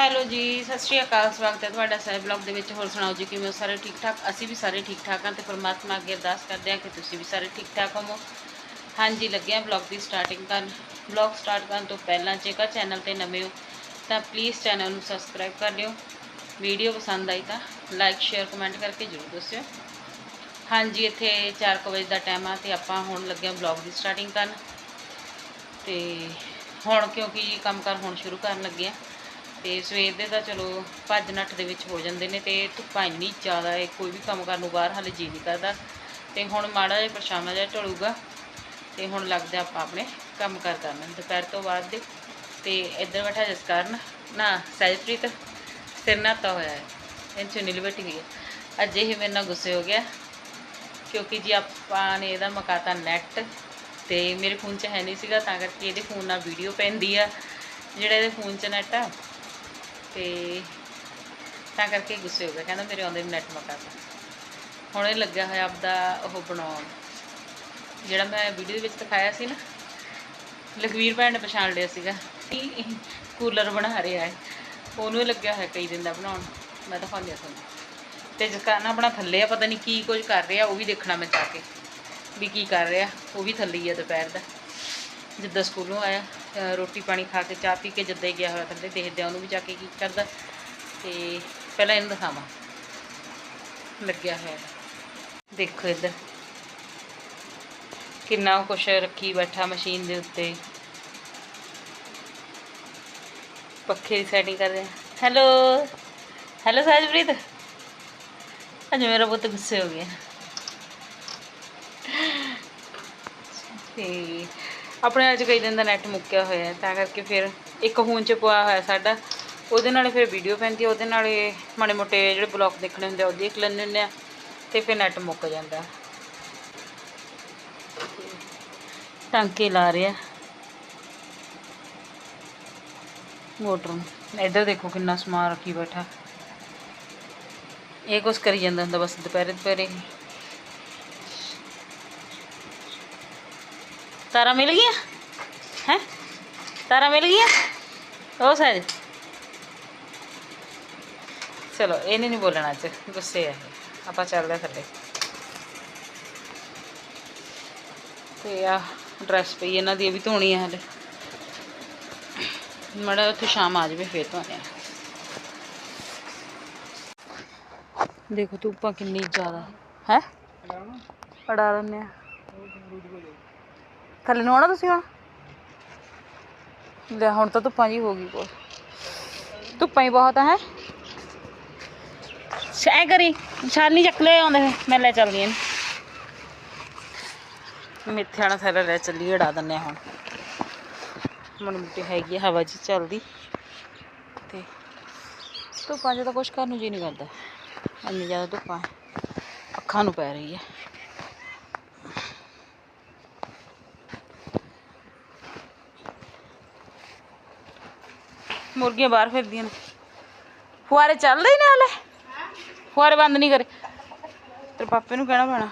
Hello ਜੀ, ਸਤਿ ਸ਼੍ਰੀ ਅਕਾਲ, ਸਵਾਗਤ ਹੈ ਤੁਹਾਡਾ ਸਾਹਿਬ ਬਲੌਗ ਦੇ ਵਿੱਚ। ਹੋਰ ਸੁਣਾਓ ਜੀ, ਕਿਵੇਂ ਹੋ? ਸਾਰੇ ਠੀਕ ਠਾਕ? ਅਸੀਂ ਵੀ ਸਾਰੇ ਠੀਕ ਠਾਕ ਹਾਂ ਤੇ ਪਰਮਾਤਮਾ ਅੱਗੇ ਅਰਦਾਸ ਕਰਦੇ ਹਾਂ ਕਿ ਤੁਸੀਂ ਵੀ ਸਾਰੇ ਠੀਕ ਠਾਕ ਹੋਵੋ। ਹਾਂਜੀ, ਲੱਗੇ ਹਾਂ ਬਲੌਗ ਦੀ ਸਟਾਰਟਿੰਗ ਕਰਨ। ਬਲੌਗ ਸਟਾਰਟ ਕਰਨ ਤੋਂ ਪਹਿਲਾਂ ਜੇਕਰ ਚੈਨਲ ਤੇ ਨਵੇਂ ਹੋ, ਤਾਂ ਪਲੀਜ਼ ਚੈਨਲ ਨੂੰ ਸਬਸਕ੍ਰਾਈਬ ਕਰ ਲਿਓ। ਵੀਡੀਓ ਪਸੰਦ ਆਈ ਤਾਂ ਲਾਈਕ ਸ਼ੇਅਰ ਕਮੈਂਟ ਕਰਕੇ ਜ਼ਰੂਰ ਦੱਸਿਓ। ਹਾਂਜੀ, ਇੱਥੇ 4 ਵਜੇ ਦਾ ਟਾਈਮ ਆ ਤੇ ਆਪਾਂ ਹੁਣ ਲੱਗੇ ਹਾਂ ਬਲੌਗ ਦੀ ਸਟਾਰਟਿੰਗ ਕਰਨ। ਤੇ ਹੁਣ ਕਿਉਂਕਿ ਕੰਮ ਕਰ ਹੁਣ ਸ਼ੁਰੂ ਕਰਨ ਲੱਗੇ ਆ ਤੇ ਸਵੇਰ ਦੇ ਤਾਂ ਚਲੋ ਭੱਜ ਨੱਠ ਦੇ ਵਿੱਚ ਹੋ ਜਾਂਦੇ ਨੇ ਤੇ ਧੁੱਪਾਂ ਇੰਨੀ ਜ਼ਿਆਦਾ ਹੈ, ਕੋਈ ਵੀ ਕੰਮ ਕਰਨ ਨੂੰ ਬਾਹਰ ਹਾਲੇ ਜੀ ਨਹੀਂ ਕਰਦਾ। ਤੇ ਹੁਣ ਮਾੜਾ ਜਿਹਾ ਪਰਛਾਵਾਂ ਜਿਹਾ ਢਲੂਗਾ ਤੇ ਹੁਣ ਲੱਗਦਾ ਆਪਾਂ ਆਪਣੇ ਕੰਮ ਕਰ ਕਰਨ ਦੁਪਹਿਰ ਤੋਂ ਬਾਅਦ ਦੇ ਤੇ ਇੱਧਰ ਬੈਠਾ ਜਸਕਰਨ, ਨਾ ਸਹਿਜਪ੍ਰੀਤ, ਸਿਰ ਨਾਤਾ ਹੋਇਆ ਹੈ। ਇਹਨੂੰ ਚੁੰਨੀ ਬੈਠੀ ਹੋਈ ਹੈ। ਅੱਜ ਇਹ ਮੇਰੇ ਨਾਲ ਗੁੱਸੇ ਹੋ ਗਿਆ, ਕਿਉਂਕਿ ਜੀ ਆਪਾਂ ਨੇ ਇਹਦਾ ਮਕਾਤਾ ਨੈਟ ਤੇ ਮੇਰੇ ਫੋਨ 'ਚ ਹੈ ਨਹੀਂ ਸੀਗਾ, ਤਾਂ ਕਰਕੇ ਇਹਦੇ ਫੋਨ ਨਾਲ ਵੀਡੀਓ ਪੈਂਦੀ ਆ। ਜਿਹੜਾ ਇਹਦੇ ਫੋਨ 'ਚ ਨੈਟ ਆ ਤੇ ਤਾਂ ਕਰਕੇ ਗੁੱਸੇ ਹੋ ਗਿਆ। ਕਹਿੰਦਾ ਮੇਰੇ ਆਉਂਦੇ ਨੈਟ ਮਕਾਤਾ ਹੁਣ ਇਹ ਲੱਗਿਆ ਹੋਇਆ ਆਪਦਾ ਉਹ ਬਣਾਉਣ। ਜਿਹੜਾ ਮੈਂ ਵੀਡੀਓ ਦੇ ਵਿੱਚ ਦਿਖਾਇਆ ਸੀ ਨਾ, ਲਖਵੀਰ ਭੈਣ ਨੇ ਪਛਾਣ ਲਿਆ ਸੀਗਾ। ਕੂਲਰ ਬਣਾ ਰਿਹਾ ਹੈ। ਉਹਨੂੰ ਹੀ ਲੱਗਿਆ ਹੋਇਆ ਕਈ ਦਿਨ ਦਾ ਬਣਾਉਣ। ਮੈਂ ਦਿਖਾਉਂਦੀ ਹਾਂ ਤੁਹਾਨੂੰ। ਤੇ ਜਕਾਨਾ ਆਪਣਾ ਥੱਲੇ ਆ, ਪਤਾ ਨਹੀਂ ਕੀ ਕੁਝ ਕਰ ਰਿਹਾ, ਉਹ ਵੀ ਦੇਖਣਾ ਮੈਂ ਜਾ ਕੇ। ਵੀ ਕੀ ਕਰ ਰਿਹਾ, ਉਹ ਵੀ ਥੱਲੇ ਹੀ ਆ ਦੁਪਹਿਰ ਦਾ। ਜਿੱਦਾਂ ਸਕੂਲੋਂ ਆਇਆ। ਰੋਟੀ ਪਾਣੀ ਖਾ ਕੇ, ਚਾਹ ਪੀ ਕੇ ਜਿੱਦਾਂ ਹੀ ਗਿਆ ਹੋਇਆ ਥੱਲੇ ਦੇਖਦੇ ਆ ਉਹਨੂੰ ਵੀ ਜਾ ਕੇ ਕੀ ਕਰਦਾ। ਤੇ ਪਹਿਲਾਂ ਇਹਨੂੰ ਦਿਖਾਵਾਂ। ਲੱਗਿਆ ਹੋਇਆ ਦੇਖੋ ਇੱਧਰ। ਕਿੰਨਾ ਕੁਛ ਰੱਖੀ ਬੈਠਾ ਮਸ਼ੀਨ ਦੇ ਉੱਤੇ। ਪੱਖੇ ਦੀ ਸੈਟਿੰਗ ਕਰ ਰਿਹਾ। Hello hello Sajpreet? ਅੱਜ ਮੇਰਾ ਬਹੁਤ ਗੁੱਸੇ ਹੋ ਗਿਆ। ਤੇ ਆਪਣੇ ਅੱਜ ਕਈ ਦਿਨ ਦਾ ਨੈਟ ਮੁੱਕਿਆ ਹੋਇਆ ਤਾਂ ਕਰਕੇ ਫਿਰ ਇੱਕ ਫੋਨ 'ਚ ਪਾਇਆ ਹੋਇਆ ਸਾਡਾ। ਉਹਦੇ ਨਾਲ ਫਿਰ ਵੀਡੀਓ ਪੈਂਦੀ ਹੈ, ਉਹਦੇ ਨਾਲ ਮਾੜੇ ਮੋਟੇ ਜਿਹੜੇ ਬਲੌਗ ਦੇਖਣੇ ਹੁੰਦੇ ਆ ਉਹ ਦੇਖ ਲੈਂਦੇ ਹੁੰਦੇ ਆ, ਤੇ ਫਿਰ ਨੈਟ ਮੁੱਕ ਜਾਂਦਾ। ਟਾਂਕੇ ਲਾ ਰਿਹਾ। ਮੋਟਰ ਨੂੰ। ਇੱਧਰ ਦੇਖੋ ਕਿੰਨਾ ਸਮਾਨ ਰੱਖੀ ਬੈਠਾ। ਇਹ ਕੁਛ ਕਰੀ ਜਾਂਦਾ ਹੁੰਦਾ ਬਸ ਦੁਪਹਿਰੇ ਦੁਪਹਿਰੇ ਤਾਰਾ ਮਿਲ ਗਿਆ? ਹੈ? ਤਾਰਾ ਮਿਲ ਗਿਆ? ਉਹ ਸਾਜ। ਚਲੋ, ਇਹਨੇ ਨਹੀਂ ਬੋਲਣਾ ਅੱਜ। ਗੁੱਸੇ ਆ ਆਪਾਂ ਚੱਲਦੇ ਆ ਥੱਲੇ। ਤੇ ਆ ਡਰੈਸ ਪਈ, ਇਹਨਾਂ ਦੀ ਇਹ ਵੀ ਧੋਣੀ ਆ ਹਲੇ। ਮੜਾ ਉੱਥੇ ਸ਼ਾਮ ਆ ਜਾਵੇ, ਫੇਰ ਧੋਣੇ ਆ। ਦੇਖੋ ਧੁੱਪਾਂ ਕਿੰਨੀ ਜ਼ਿਆਦਾ। ਹੈ? ਅੜਾ ਲੈਂਦੇ ਆ। ਥੱਲੇ ਨੂੰ ਆਉਣਾ ਤੁਸੀਂ ਹੁਣ? ਲੈ ਹੁਣ ਤਾਂ ਧੁੱਪਾਂ ਜੀ ਹੋ ਗਈ ਕੋਲ ਧੁੱਪਾਂ ਹੀ ਬਹੁਤ ਹੈ? ਐ ਕਰੀ ਛਾਨੀ ਚੱਕ ਲੈ ਆਉਂਦੇ ਮੈਂ ਲੈ ਚੱਲਦੀ ਹਾਂ ਮਿੱਥੇ ਵਾਲਾ ਸਾਰਾ ਲੈ ਚੱਲੀ ਉਡਾ ਦਿੰਨੇ ਆ ਹੁਣ। ਮਨ ਮਿੱਟੀ ਹੈਗੀ ਆ, ਹਵਾ ਜੀ ਚੱਲਦੀ। ਤੇ ਧੁੱਪਾਂ 'ਚ ਤਾਂ ਕੁਛ ਕਰਨ ਨੂੰ ਜੀ ਨਹੀਂ ਕਰਦਾ। ਇੰਨੀ ਜ਼ਿਆਦਾ ਧੁੱਪਾਂ ਅੱਖਾਂ ਨੂੰ ਪੈ ਰਹੀ ਹੈ ਮੁਰਗੀਆਂ ਬਾਹਰ ਫਿਰਦੀਆਂ ਨੇ। ਫੁਆਰੇ ਚੱਲਦੇ ਹੀ ਨੇ ਹਲੇ। ਫੁਆਰੇ ਬੰਦ ਨਹੀਂ ਕਰੇ। ਤੇਰੇ ਪਾਪੇ ਨੂੰ ਕਹਿਣਾ ਪੈਣਾ।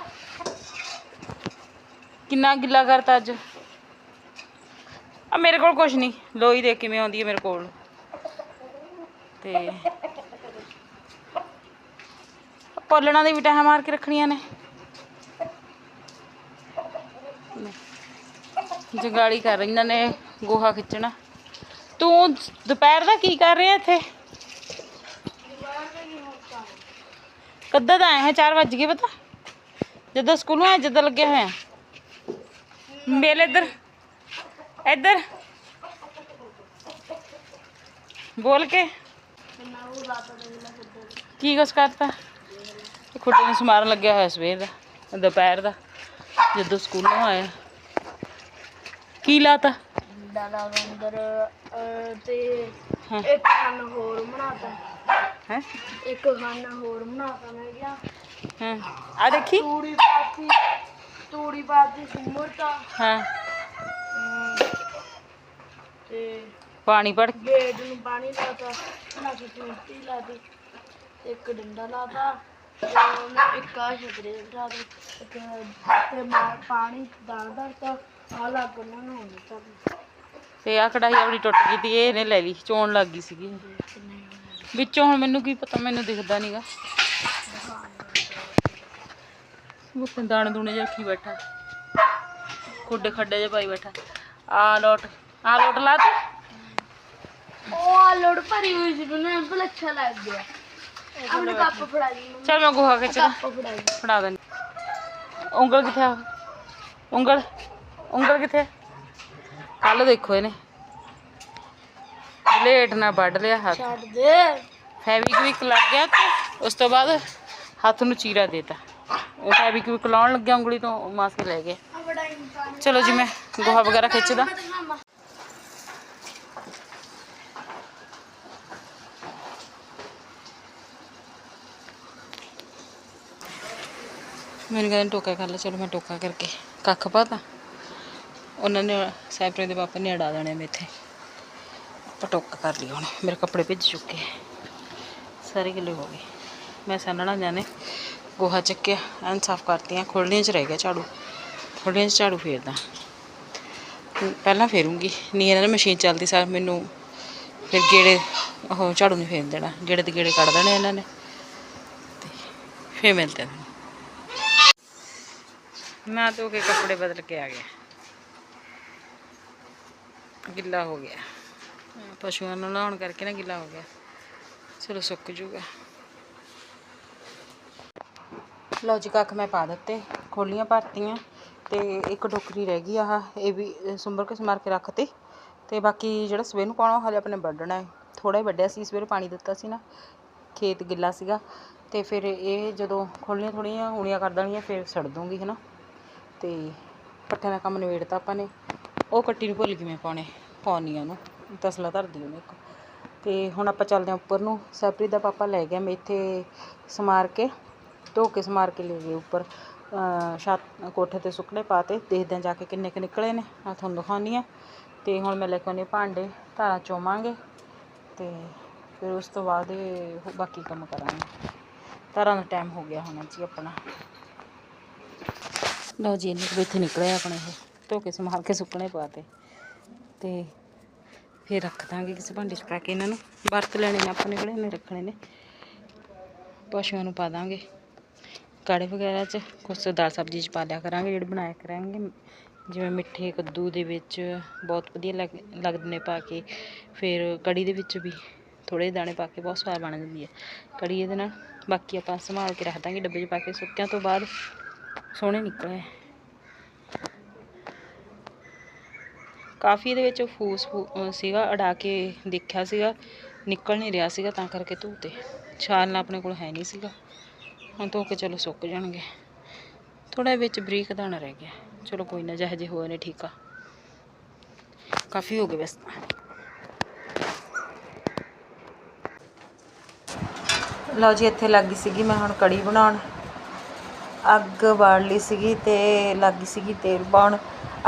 ਕਿੰਨਾ ਗਿੱਲਾ ਕਰਤਾ ਅੱਜ। ਆ ਮੇਰੇ ਕੋਲ ਕੁਛ ਨਹੀਂ। ਲੋਈ ਦੇ ਕਿਵੇਂ ਆਉਂਦੀ ਹੈ ਮੇਰੇ ਕੋਲ। ਤੇ ਪੋਲਣਾ ਦੀ ਵੀ ਟਾਹ ਮਾਰ ਕੇ ਰੱਖਣੀਆਂ ਨੇ। ਜਗਾਲੀ ਕਰ ਰਹੀਆਂ ਨੇ, ਗੋਹਾ ਖਿੱਚਣਾ। ਤੂੰ ਦੁਪਹਿਰ ਦਾ ਕੀ ਕਰ ਰਿਹਾ ਇੱਥੇ ਕਦੋਂ ਦਾ ਆਇਆ ਹੈ 4 ਵਜ ਗਏ ਪਤਾ ਜਦੋਂ ਸਕੂਲੋਂ ਆਇਆ ਜਦੋਂ ਲੱਗਿਆ ਹੋਇਆ ਮੇਲੇ ਇੱਧਰ ਇੱਧਰ ਬੋਲ ਕੇ ਕੀ ਕੁਛ ਕਰਤਾ ਇਹ ਖੁੱਡੇ ਨੂੰ ਸਮਾਰਨ ਲੱਗਿਆ ਹੋਇਆ ਸਵੇਰ ਦਾ ਦੁਪਹਿਰ ਦਾ ਜਦੋਂ ਸਕੂਲੋਂ ਆਇਆ ਕੀ ਲਾਤਾ ਦਾਦਾ ਅੰਦਰ ਤੇ ਇੱਕ ਖਾਨਾ ਹੋਰ ਬਣਾਤਾ। ਹੈ? ਇੱਕ ਖਾਨਾ ਹੋਰ ਬਣਾਤਾ ਮੈਂ ਕਿਹਾ। ਹਾਂ। ਆ ਦੇਖੀ। ਤੂੜੀ ਪਾਤੀ ਤੂੜੀ ਪਾਤੀ ਸਿਮਰਤਾ ਹਾਂ। ਤੇ ਪਾਣੀ ਪੜ ਗੇਟ ਨੂੰ ਪਾਣੀ ਲਾਤਾ ਨਾ ਕਿ ਮਿੱਟੀ ਲਾਤੀ ਇੱਕ ਡੰਡਾ ਲਾਤਾ ਤੇ ਇੱਕ ਆ ਛਤਰੇ ਬਿਠਾ ਦੇ ਤੇ ਮਾ- ਪਾਣੀ ਦਾਣ ਧਰਤਾ ਆ ਲੱਗ ਉਹਨਾਂ ਨੂੰ ਤੇ ਆ ਕੜਾਈ ਆਪਣੀ ਟੁੱਟ ਗਈ ਤੀ ਇਹ ਇਹਨੇ ਲੈ ਲਈ ਚੋਣ ਲੱਗ ਗਈ ਸੀਗੀ। ਵਿੱਚੋਂ ਹੁਣ ਮੈਨੂੰ ਕੀ ਪਤਾ ਮੈਨੂੰ ਦਿਖਦਾ ਨਹੀਂਗਾ ਉਹ ਦਾਣੇ ਦੂਣੇ ਜਿਹਾ ਰੱਖੀ ਬੈਠਾ। ਖੁੱਡੇ ਖੱਡੇ ਜਿਹਾ ਪਾਈ ਬੈਠਾ। ਆ ਲੋਟ ਆ ਲੋਟ ਲਾ ਤੀ। ਉਹ ਆ ਲੋੜ ਭਰੀ ਹੋਈ ਸੀ ਮੈਨੂੰ ਬੜਾ ਅੱਛਾ ਲੱਗ ਗਿਆ। ਆਪਣੇ ਕੱਪ ਫੜਾ ਦੀ ਮੰਮੀ ਚਲ ਮੈਂ ਗੋਹਾ ਖਿੱਚਦਾ ਕੱਪ ਫੜਾ ਦੀ ਫੜਾ ਦੇਣੀ ਉਂਗਲ ਕਿੱਥੇ ਆ? ਉਂਗਲ ਉਂਗਲ ਕਿੱਥੇ ਕੱਲ ਦੇਖੋ ਇਹਨੇ। ਬਲੇਡ ਨਾਲ ਵੱਢ ਲਿਆ ਹੱਥ। ਛੱਡ ਦੇ। ਫੈਵਿਕਵਿਕ ਲੱਗ ਗਿਆ ਤੇ ਉਸ ਤੋਂ ਬਾਅਦ ਹੱਥ ਨੂੰ ਚੀਰਾ ਦੇਤਾ। ਉਹ ਫੈਵਿਕਵਿਕ ਲਾਉਣ ਲੱਗਿਆ ਉਂਗਲੀ ਤੋਂ ਮਾਸਕ ਲੈ ਗਿਆ। ਆ ਬੜਾ ਇਨਸਾਨ ਚਲੋ ਜੀ ਮੈਂ ਗੋਹਾ ਵਗੈਰਾ ਖਿੱਚਦਾ। ਮੈਨੂੰ ਕਹਿੰਦੇ ਟੋਕਾ ਕਰ ਲੈ ਚਲੋ ਮੈਂ ਟੋਕਾ ਕਰਕੇ ਕੱਖ ਪਾਤਾ। ਉਹਨਾਂ ਨੇ ਸੈਪਰੇ ਦੇ ਪਾਪਾ ਨੇ ਅੜਾ ਦੇਣੇ ਮੇਥੇ। ਆਪਾਂ ਟੋਕਾ ਕਰ ਲਈ ਹੁਣ, ਮੇਰੇ ਕੱਪੜੇ ਭਿੱਜ ਚੁੱਕੇ ਸਾਰੇ ਗਿੱਲੇ ਹੋ ਗਏ। ਮੈਂ ਸੰਨਣਾ ਜਾਣੇ, ਗੋਹਾ ਚੱਕਿਆ, ਐਨ ਸਾਫ਼ ਕਰਤੀਆਂ ਖੋਲ੍ਹਣੀਆਂ 'ਚ ਰਹਿ ਗਿਆ ਝਾੜੂ। ਖੋਲ੍ਹਣੀਆਂ 'ਚ ਝਾੜੂ ਫੇਰਦਾ। ਪਹਿਲਾਂ ਫੇਰੂੰਗੀ, ਨਹੀਂ ਇਹਨਾਂ ਨੇ ਮਸ਼ੀਨ ਚੱਲਦੀ ਸਾਰ ਮੈਨੂੰ ਫਿਰ ਗੇੜੇ, ਉਹ ਝਾੜੂ ਨਹੀਂ ਫੇਰ ਦੇਣਾ। ਗੇੜੇ ਦੇ ਗੇੜੇ ਕੱਢ ਦੇਣੇ ਇਹਨਾਂ ਨੇ। ਤੇ ਫੇਰ ਮਿਲਦੇ ਮੈਂ ਧੋ ਕੇ ਕੱਪੜੇ ਬਦਲ ਕੇ ਆ ਗਿਆ। ਗਿੱਲਾ ਹੋ ਗਿਆ। ਪਸ਼ੂਆਂ ਨੂੰ ਨਹਾਉਣ ਕਰਕੇ ਨਾ ਗਿੱਲਾ ਹੋ ਗਿਆ। ਚਲੋ ਸੁੱਕ ਜੂਗਾ। ਲਓ ਜੀ ਕੱਖ ਮੈਂ ਪਾ ਦਿੱਤੇ। ਖੋਲੀਆਂ ਭਰਤੀਆਂ ਤੇ ਇੱਕ ਟੋਕਰੀ ਰਹਿ ਗਈ ਆਹ। ਇਹ ਵੀ ਅਹ, ਸੁੰਬਰ ਕੇ ਸਮਾਰ ਕੇ ਰੱਖਤੇ। ਤੇ ਬਾਕੀ ਜਿਹੜਾ ਸਵੇਰ ਨੂੰ ਪਾਉਣਾ ਉਹ ਹਲੇ ਆਪਣੇ ਵੱਢਣਾ ਹੈ। ਥੋੜਾ ਹੀ ਵੱਢਿਆ ਸੀ ਸਵੇਰੇ ਪਾਣੀ ਦਿੱਤਾ ਸੀ ਨਾ। ਖੇਤ ਗਿੱਲਾ ਸੀਗਾ। ਤੇ ਫਿਰ ਇਹ ਜਦੋਂ ਖੋਲੀਆਂ ਥੋੜੀਆਂ ਉਣੀਆਂ ਕਰ ਦੇਣੀਆਂ ਫਿਰ ਸੜ ਦੂੰਗੀ ਹਨਾ। ਤੇ ਪੱਠਿਆਂ ਦਾ ਕੰਮ ਨਿਬੇੜਤਾ ਆਪਾਂ ਨੇ। ਉਹ ਕੱਟੀ ਨੂੰ ਭੁੱਲ ਗਈ ਮੈਂ ਪਾਉਣੇ, ਪਾਉਣੀ ਆ ਉਹਨੂੰ, ਤਸਲਾ ਧਰਦੀ ਉਹਨੇ ਇੱਕ। ਤੇ ਹੁਣ ਆਪਾਂ ਚੱਲਦੇ ਹਾਂ ਉੱਪਰ ਨੂੰ ਸੈਪਰੀ ਦਾ ਪਾਪਾ ਲੈ ਗਿਆ ਮੈਂ ਇੱਥੇ ਸਮਾਰ ਕੇ, ਧੋ ਕੇ ਸਮਾਰ ਕੇ ਲੈ ਗਏ ਉੱਪਰ। ਛੱਤ, ਕੋਠੇ ਤੇ ਸੁੱਕਣੇ ਪਾਤੇ, ਦੇਖਦੇ ਹਾਂ ਜਾ ਕੇ ਕਿੰਨੇ ਕੁ ਨਿਕਲੇ ਨੇ ਆ ਤੁਹਾਨੂੰ ਦਿਖਾਉਂਦੀ ਹਾਂ। ਤੇ ਹੁਣ ਮੈਂ ਲੈ ਕੇ ਆਉਂਦੀ ਹਾਂ ਭਾਂਡੇ, ਧਾਰਾਂ ਚੋਵਾਂਗੇ ਤੇ ਫਿਰ ਉਸ ਤੋਂ ਬਾਅਦ ਇਹ ਬਾਕੀ ਕੰਮ ਕਰਾਂਗੇ। ਧਾਰਾਂ ਦਾ ਟਾਈਮ ਹੋ ਗਿਆ ਹੁਣ ਜੀ ਆਪਣਾ। ਲਓ ਜੀ ਇੰਨੇ ਇੱਥੇ ਨਿਕਲਿਆ ਆਪਣੇ ਇਹ। ਧੋ ਕੇ ਸੰਭਾਲ ਕੇ ਸੁੱਕਣੇ ਪਾਤੇ ਤੇ ਫਿਰ ਰੱਖ ਦਾਂਗੇ ਕਿਸੇ ਭਾਂਡੇ 'ਚ ਪਾ ਕੇ ਇਹਨਾਂ ਨੂੰ। ਵਰਤ ਲੈਣੇ ਨੇ ਆਪਾਂ ਨੇ ਕਿਹੜੇ ਨੇ ਰੱਖਣੇ ਨੇ। ਪਸ਼ੂਆਂ ਨੂੰ ਪਾ ਦਾਂਗੇ। ਕਾੜੇ ਵਗੈਰਾ 'ਚ ਕੁਛ ਦਾਲ ਸਬਜ਼ੀ 'ਚ ਪਾ ਲਿਆ ਕਰਾਂਗੇ, ਜਿਹੜੇ ਬਣਾਇਆ ਕਰਾਂਗੇ। ਜਿਵੇਂ ਮਿੱਠੇ ਕੱਦੂ ਦੇ ਵਿੱਚ ਬਹੁਤ ਵਧੀਆ ਲੱਗ, ਲੱਗਦੇ ਨੇ ਪਾ ਕੇ। ਫਿਰ ਕੜੀ ਦੇ ਵਿੱਚ ਵੀ ਥੋੜੇ ਦਾਣੇ ਪਾ ਕੇ ਬਹੁਤ ਸਵਾਦ ਬਣ ਜਾਂਦੀ ਹੈ। ਕੜੀ ਇਹਦੇ ਨਾਲ ਬਾਕੀ ਆਪਾਂ ਸੰਭਾਲ ਕੇ ਰੱਖ ਦਾਂਗੇ, ਡੱਬੇ 'ਚ ਪਾ ਕੇ। ਸੁੱਕਿਆਂ ਤੋਂ ਬਾਅਦ ਸੋਹਣੇ ਨਿਕਲੇ। ਕਾਫੀ ਇਹਦੇ ਵਿੱਚ ਫੂਸ ਫੂ- ਸੀਗਾ, ਅੜਾ ਕੇ ਦੇਖਿਆ ਸੀਗਾ, ਨਿਕਲ ਨਹੀਂ ਰਿਹਾ ਸੀਗਾ ਤਾਂ ਕਰਕੇ ਧੋਤੇ ਛਾਲਣਾ ਆਪਣੇ ਕੋਲ ਹੈ ਨਹੀਂ ਸੀਗਾ। ਹੁਣ ਧੋ ਕੇ ਚਲੋ ਸੁੱਕ ਜਾਣਗੇ। ਥੋੜਾ ਵਿੱਚ ਬਰੀਕ ਦਾਣਾ ਰਹਿ ਗਿਆ। ਚਲੋ ਕੋਈ ਨਾ, ਜਿਹੋ ਜਿਹੇ ਹੋਏ ਨੇ ਠੀਕ ਆ। ਕਾਫੀ ਹੋ ਗਏ ਬਸ ਲਓ ਜੀ, ਇੱਥੇ ਲੱਗੀ ਸੀਗੀ ਮੈਂ ਹੁਣ ਕੜੀ ਬਣਾਉਣ। ਅੱਗ ਬਾਲ ਲਈ ਸੀਗੀ ਤੇ ਲੱਗੀ ਸੀਗੀ ਤੇਲ ਪਾਉਣ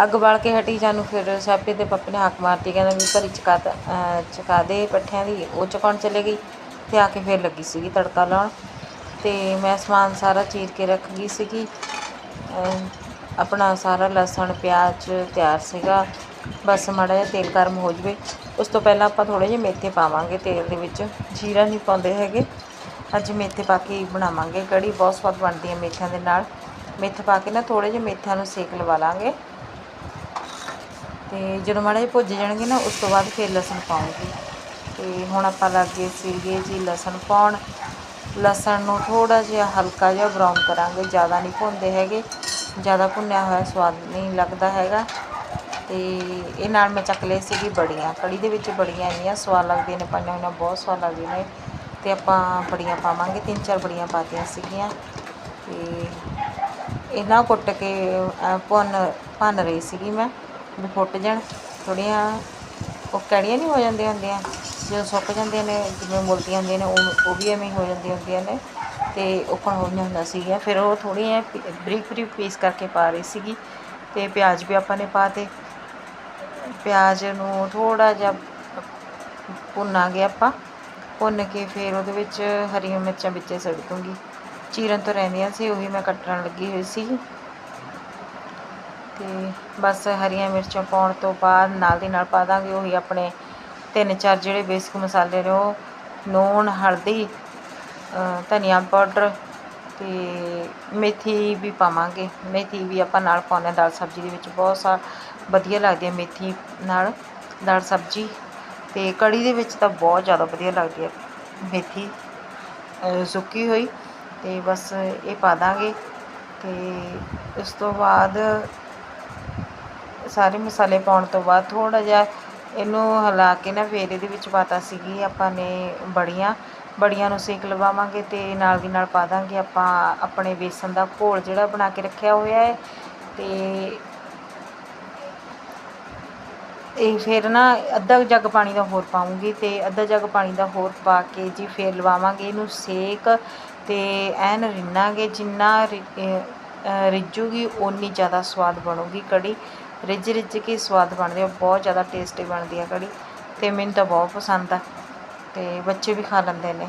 ਅੱਗ ਬਾਲ ਕੇ ਹਟੀ ਜਾਨੂੰ, ਫਿਰ ਸਾਪੇ ਦੇ ਪੱਪੇ ਨੇ ਹੱਕ ਮਾਰਤੀ, ਕਹਿੰਦਾ ਵੀ ਭਰੀ ਚਕਾ ਤਾ- ਚਕਾ ਦੇ ਪੱਠਿਆਂ ਦੀ, ਉਹ ਚਕਾਉਣ ਚਲੇ ਗਈ ਤੇ ਆ ਕੇ ਫਿਰ ਲੱਗੀ ਸੀਗੀ ਤੜਕਾ ਲਾਉਣ ਤੇ ਮੈਂ ਸਮਾਨ ਸਾਰਾ ਚੀਰ ਕੇ ਰੱਖ ਗਈ ਸੀਗੀ। ਆਪਣਾ ਸਾਰਾ ਲਸਣ, ਪਿਆਜ਼ ਤਿਆਰ ਸੀਗਾ, ਬਸ ਮਾੜਾ ਜਿਹਾ ਤੇਲ ਗਰਮ ਹੋ ਜਵੇ। ਉਸ ਤੋਂ ਪਹਿਲਾਂ ਆਪਾਂ ਥੋੜੇ ਜਿਹੇ ਮੇਥੇ ਪਾਵਾਂਗੇ ਤੇਲ ਦੇ ਵਿੱਚ, ਜੀਰਾ ਨਹੀਂ ਪਾਉਂਦੇ ਹੈਗੇ। ਅੱਜ ਮੇਥੇ ਪਾ ਕੇ ਬਣਾਵਾਂਗੇ, ਕੜੀ ਬਹੁਤ ਸਵਾਦ ਬਣਦੀ ਹੈ ਮੇਥਿਆਂ ਦੇ ਨਾਲ। ਮੇਥੇ ਪਾ ਕੇ ਨਾ ਥੋੜੇ ਜਿਹੇ ਮੇਥਿਆਂ ਨੂੰ ਸੇਕ ਲਵਾ ਲਾਂਗੇ। ਤੇ ਜਦੋਂ ਮਾੜੇ ਜਿਹੇ ਭੁੱਜ ਜਾਣਗੇ ਨਾ, ਉਸ ਤੋਂ ਬਾਅਦ ਫਿਰ ਲਸਣ ਪਾਉਂਗੀ। ਤੇ ਹੁਣ ਆਪਾਂ ਲੱਗੇ ਸੀਗੇ ਜੀ ਲਸਣ ਪਾਉਣ। ਲਸਣ ਨੂੰ ਥੋੜਾ ਜਿਹਾ ਹਲਕਾ ਜਿਹਾ ਬਰਾਊਨ ਕਰਾਂਗੇ, ਜ਼ਿਆਦਾ ਨਹੀਂ ਭੁੰਨਦੇ ਹੈਗੇ। ਜ਼ਿਆਦਾ ਭੁੰਨਿਆ ਹੋਇਆ ਸਵਾਦ ਨਹੀਂ ਲੱਗਦਾ ਹੈਗਾ। ਤੇ ਇਹ ਨਾਲ ਮੈਂ ਚੱਕ ਲਏ ਸੀਗੀ ਬੜੀਆਂ। ਕੜੀ ਦੇ ਵਿੱਚ ਬੜੀਆਂ ਇੰਨੀਆਂ ਸਵਾਦ ਲੱਗਦੀਆਂ ਨੇ, ਪਾਈਆਂ ਹੋਈਆਂ ਬਹੁਤ ਸਵਾਦ ਲੱਗਦੀਆਂ ਨੇ। ਤੇ ਆਪਾਂ ਬੜੀਆਂ ਪਾਵਾਂਗੇ, ਤਿੰਨ ਚਾਰ ਬੜੀਆਂ ਪਾਤੀਆਂ ਸੀਗੀਆਂ। ਤੇ ਇਹਨਾਂ ਕੁੱਟ ਕੇ ਭੁੰਨ, ਭੰਨ ਰਹੀ ਸੀਗੀ ਮੈਂ। ਫੁੱਟ ਜਾਣ, ਥੋੜ੍ਹੀਆਂ ਉਹ ਕੜੀਆਂ ਨਹੀਂ ਹੋ ਜਾਂਦੀਆਂ ਹੁੰਦੀਆਂ, ਜਦੋਂ ਸੁੱਕ ਜਾਂਦੀਆਂ ਨੇ, ਜਿਵੇਂ ਮੁਰਦੀਆਂ ਹੁੰਦੀਆਂ ਨੇ, ਉਹ ਉਹ ਵੀ ਐਵੇਂ ਹੋ ਜਾਂਦੀਆਂ ਹੁੰਦੀਆਂ ਨੇ, ਤੇ ਉੱਪਰ ਹੋਈਆਂ ਹੁੰਦਾ ਸੀਗੀਆਂ ਫਿਰ ਉਹ ਥੋੜ੍ਹੀਆਂ ਬਰੀਕ ਬਰੀਕ ਪੀਸ ਕਰਕੇ ਪਾ ਰਹੀ ਸੀਗੀ ਅਤੇ ਪਿਆਜ਼ ਵੀ ਆਪਾਂ ਨੇ ਪਾ ਪਾਤੇ ਪਿਆਜ਼ ਨੂੰ ਥੋੜ੍ਹਾ ਜਿਹਾ ਭੁੰਨਾਂਗੇ ਆਪਾਂ, ਭੁੰਨ ਕੇ ਫਿਰ ਉਹਦੇ ਵਿੱਚ ਹਰੀਆਂ ਮਿਰਚਾਂ ਵਿੱਚੇ ਸੜ ਦੂੰਗੀ, ਚੀਰਨ ਤੋਂ ਰਹਿੰਦੀਆਂ ਸੀ, ਉਹੀ ਮੈਂ ਕੱਟਣ ਲੱਗੀ ਹੋਈ ਸੀ ਅਤੇ ਬਸ ਹਰੀਆਂ ਮਿਰਚਾਂ ਪਾਉਣ ਤੋਂ ਬਾਅਦ ਨਾਲ ਦੀ ਨਾਲ ਪਾ ਦਾਂਗੇ, ਉਹੀ ਆਪਣੇ ਤਿੰਨ ਚਾਰ ਜਿਹੜੇ ਬੇਸਿਕ ਮਸਾਲੇ ਨੇ, ਉਹ ਲੂਣ, ਹਲਦੀ ਧਨੀਆ ਪਾਊਡਰ ਅਤੇ ਮੇਥੀ ਵੀ ਪਾਵਾਂਗੇ। ਮੇਥੀ ਵੀ ਆਪਾਂ ਨਾਲ ਪਾਉਂਦੇ ਹਾਂ ਦਾਲ ਸਬਜ਼ੀ ਦੇ ਵਿੱਚ। ਬਹੁਤ ਸਾ, ਵਧੀਆ ਲੱਗਦੀ ਹੈ ਮੇਥੀ ਨਾਲ ਦਾਲ ਸਬਜ਼ੀ ਅਤੇ ਕੜੀ ਦੇ ਵਿੱਚ ਤਾਂ ਬਹੁਤ ਜ਼ਿਆਦਾ ਵਧੀਆ ਲੱਗਦੀ ਹੈ ਮੇਥੀ ਸੁੱਕੀ ਹੋਈ ਅਤੇ ਬਸ ਇਹ ਪਾ ਦਾਂਗੇ ਅਤੇ ਉਸ ਤੋਂ ਬਾਅਦ ਸਾਰੇ ਮਸਾਲੇ ਪਾਉਣ ਤੋਂ ਬਾਅਦ ਥੋੜ੍ਹਾ ਜਿਹਾ ਇਹਨੂੰ ਹਿਲਾ ਕੇ ਨਾ ਫਿਰ ਇਹਦੇ ਵਿੱਚ ਪਾਤਾ ਸੀਗੀ ਆਪਾਂ ਨੇ ਬੜੀਆਂ ਬੜੀਆਂ ਨੂੰ ਸੇਕ ਲਵਾਵਾਂਗੇ ਅਤੇ ਨਾਲ ਦੀ ਨਾਲ ਪਾ ਦਾਂਗੇ ਆਪਾਂ ਆਪਣੇ ਬੇਸਨ ਦਾ ਘੋਲ ਜਿਹੜਾ ਬਣਾ ਕੇ ਰੱਖਿਆ ਹੋਇਆ ਹੈ ਅਤੇ ਇਹ ਫਿਰ ਨਾ ਅੱਧਾ ਜੱਗ ਪਾਣੀ ਦਾ ਹੋਰ ਪਾਉਂਗੀ ਤੇ ਅੱਧਾ ਜੱਗ ਪਾਣੀ ਦਾ ਹੋਰ ਪਾ ਕੇ ਜੀ ਫਿਰ ਲਵਾਵਾਂਗੇ ਇਹਨੂੰ ਸੇਕ ਤੇ ਐਨ ਰਿੰਨਾਂਗੇ ਜਿੰਨਾ ਰਿ- ਰਿੱਝੂਗੀ ਓਨੀ ਜ਼ਿਆਦਾ ਸਵਾਦ ਬਣੂਗੀ ਕੜੀ। ਰਿੱਝ ਰਿੱਝ ਕੇ ਸਵਾਦ ਬਣਦੀ ਹੈ ਬਹੁਤ ਜ਼ਿਆਦਾ ਟੇਸਟੀ ਬਣਦੀ ਹੈ ਕੜੀ ਤੇ ਮੈਨੂੰ ਤਾਂ ਬਹੁਤ ਪਸੰਦ ਆ ਤੇ ਬੱਚੇ ਵੀ ਖਾ ਲੈਂਦੇ ਨੇ।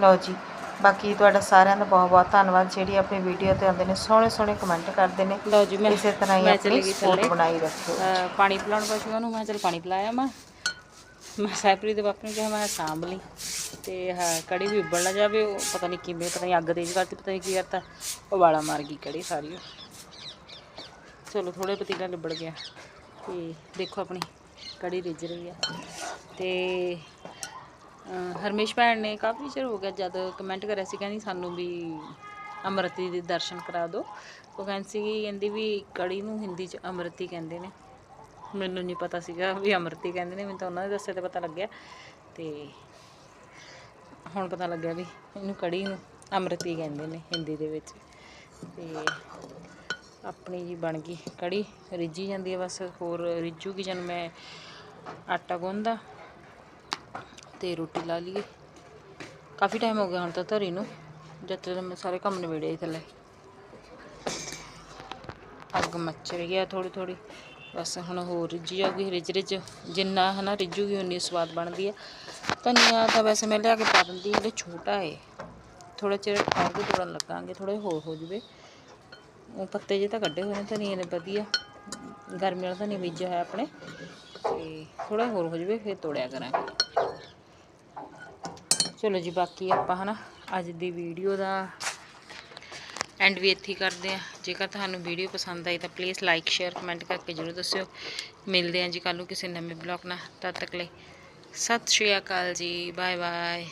ਲਓ ਜੀ ਬਾਕੀ ਤੁਹਾਡਾ ਸਾਰਿਆਂ ਦਾ ਬਹੁਤ ਬਹੁਤ ਧੰਨਵਾਦ ਜਿਹੜੀ ਆਪਣੀ ਵੀਡੀਓ ਤੇ ਆਉਂਦੇ ਨੇ ਸੋਹਣੇ ਸੋਹਣੇ ਕਮੈਂਟ ਕਰਦੇ ਨੇ। ਲਓ ਜੀ ਮੈਂ ਇਸੇ ਤਰ੍ਹਾਂ ਹੀ ਆਪਣੀ ਸਪੋਰਟ। ਬਣਾਈ ਰੱਖਿਓ। ਪਾਣੀ ਪਿਲਾਉਣ ਪਸ਼ੂਆਂ ਨੂੰ ਮੈਂ ਚਲ ਪਾਣੀ ਪਿਲਾਇਆ ਮੈਂ। ਮੈਂ ਸੈਪਰੀ ਦੇ ਬਾਪੂ ਨੂੰ ਕਿਹਾ ਮੈਂ ਸਾਂਭ ਲਈ ਤੇ ਆਹ ਕੜੀ ਵੀ ਉੱਬਲ ਨਾ ਜਾਵੇ ਉਹ ਪਤਾ ਨਹੀਂ ਕਿਵੇਂ ਪਤਾ ਨਹੀਂ ਅੱਗ ਤੇਜ਼ ਕਰਤੀ ਪਤਾ ਨਹੀਂ ਕੀ ਕਰਤਾ। ਉਬਾਲਾ ਮਾਰ ਗਈ ਕੜੀ ਸਾਰੀ। ਚਲੋ ਥੋੜੇ ਪਤੀਲਾ ਲਿਬੜ ਗਿਆ। ਤੇ ਦੇਖੋ ਆਪਣੀ ਕੜੀ ਰਿੱਝ ਰਹੀ ਆ। ਤੇ ਹਰਮੇਸ਼ ਭੈਣ ਨੇ ਕਾਫੀ ਚਿਰ ਹੋ ਗਿਆ ਜਦ ਕਮੈਂਟ ਕਰਿਆ ਸੀ, ਕਹਿੰਦੀ ਸਾਨੂੰ ਵੀ ਅੰਮ੍ਰਿਤੀ ਦੇ ਦਰਸ਼ਨ ਕਰਾ ਦਿਓ। ਉਹ ਕਹਿੰਦੀ ਸੀ ਕਹਿੰਦੀ ਵੀ ਕੜੀ ਨੂੰ ਹਿੰਦੀ ਚ ਅੰਮ੍ਰਿਤੀ ਕਹਿੰਦੇ ਨੇ। ਮੈਨੂੰ ਨਹੀਂ ਪਤਾ ਸੀਗਾ ਵੀ ਅੰਮ੍ਰਿਤੀ ਕਹਿੰਦੇ ਨੇ, ਮੈਨੂੰ ਤਾਂ ਉਹਨਾਂ ਦੇ ਦੱਸੇ ਤੇ ਪਤਾ ਲੱਗਿਆ। ਤੇ ਹੁਣ ਪਤਾ ਲੱਗਿਆ ਵੀ ਇਹਨੂੰ ਕੜੀ ਨੂੰ ਅੰਮ੍ਰਿਤੀ ਕਹਿੰਦੇ ਨੇ, ਹਿੰਦੀ ਦੇ ਵਿੱਚ। ਤੇ ਆਪਣੀ ਜੀ ਬਣ ਗਈ ਕੜੀ ਰਿੱਝੀ ਜਾਂਦੀ ਹੈ ਬਸ ਹੋਰ ਰਿੱਝੂਗੀ ਜਦ ਮੈਂ ਆਟਾ ਗੁੰਨਦਾ ਤੇ ਰੋਟੀ ਲਾ ਲਈਏ। ਕਾਫੀ ਟਾਈਮ ਹੋ ਗਿਆ ਹੁਣ ਤਾਂ ਧਰੀ ਨੂੰ ਜਦ ਤੱਕ ਮੈਂ ਸਾਰੇ ਕੰਮ ਨਿਬੇੜੇ ਸੀ ਥੱਲੇ। ਅੱਗ ਮੱਚ ਰਹੀ ਹੈ ਥੋੜੀ ਥੋੜੀ ਬਸ ਹੁਣ ਹੋਰ ਰਿੱਝੀ ਜਾਊਗੀ ਰਿੱਝ ਰਿੱਝ ਜਿੰਨਾ ਹਨਾ ਰਿੱਝੂਗੀ ਉਨੀ ਸਵਾਦ ਬਣਦੀ ਹੈ ਧਨੀਆ ਤਾਂ ਵੈਸੇ ਮੈਂ ਲਿਆ ਕੇ ਪਾ ਦਿੰਦੀ ਹਾਂ, ਇਹ ਛੋਟਾ ਹੈ ਥੋੜਾ ਚਿਰ ਠਹਿਰ ਕੇ ਤੋੜਨ ਲੱਗਾਂਗੇ ਥੋੜਾ ਹੋਰ ਹੋ ਜਵੇ। ਪੱਤੇ ਜੇ ਤਾਂ ਕੱਢੇ ਹੋਏ ਨੇ ਧਨੀਏ ਨੇ ਵਧੀਆ। ਗਰਮੀ ਵਾਲਾ ਧਨੀਆ ਬੀਜਿਆ ਹੋਇਆ ਆਪਣੇ। ਤੇ ਥੋੜਾ ਹੋਰ ਹੋ ਜਵੇ, ਫਿਰ ਤੋੜਿਆ ਕਰਾਂਗੇ। ਚਲੋ ਜੀ, ਬਾਕੀ ਆਪਾਂ ਹਨਾ, ਅੱਜ ਦੀ ਵੀਡੀਓ ਦਾ ਐਂਡ ਵੀ ਇੱਥੇ ਕਰਦੇ ਆ ਜੇਕਰ ਤੁਹਾਨੂੰ ਵੀਡੀਓ ਪਸੰਦ ਆਈ ਤਾਂ ਪਲੀਜ਼ ਲਾਈਕ ਸ਼ੇਅਰ ਕਮੈਂਟ ਕਰਕੇ ਜਰੂਰ ਦੱਸਿਓ। ਮਿਲਦੇ ਹਾਂ ਜੀ ਕੱਲ੍ਹ ਨੂੰ ਕਿਸੇ ਨਵੇਂ ਬਲੌਗ ਨਾਲ। ਤਦ ਤੱਕ ਲਈ ਸਤਿ ਸ਼੍ਰੀ ਅਕਾਲ ਜੀ ਬਾਏ ਬਾਏ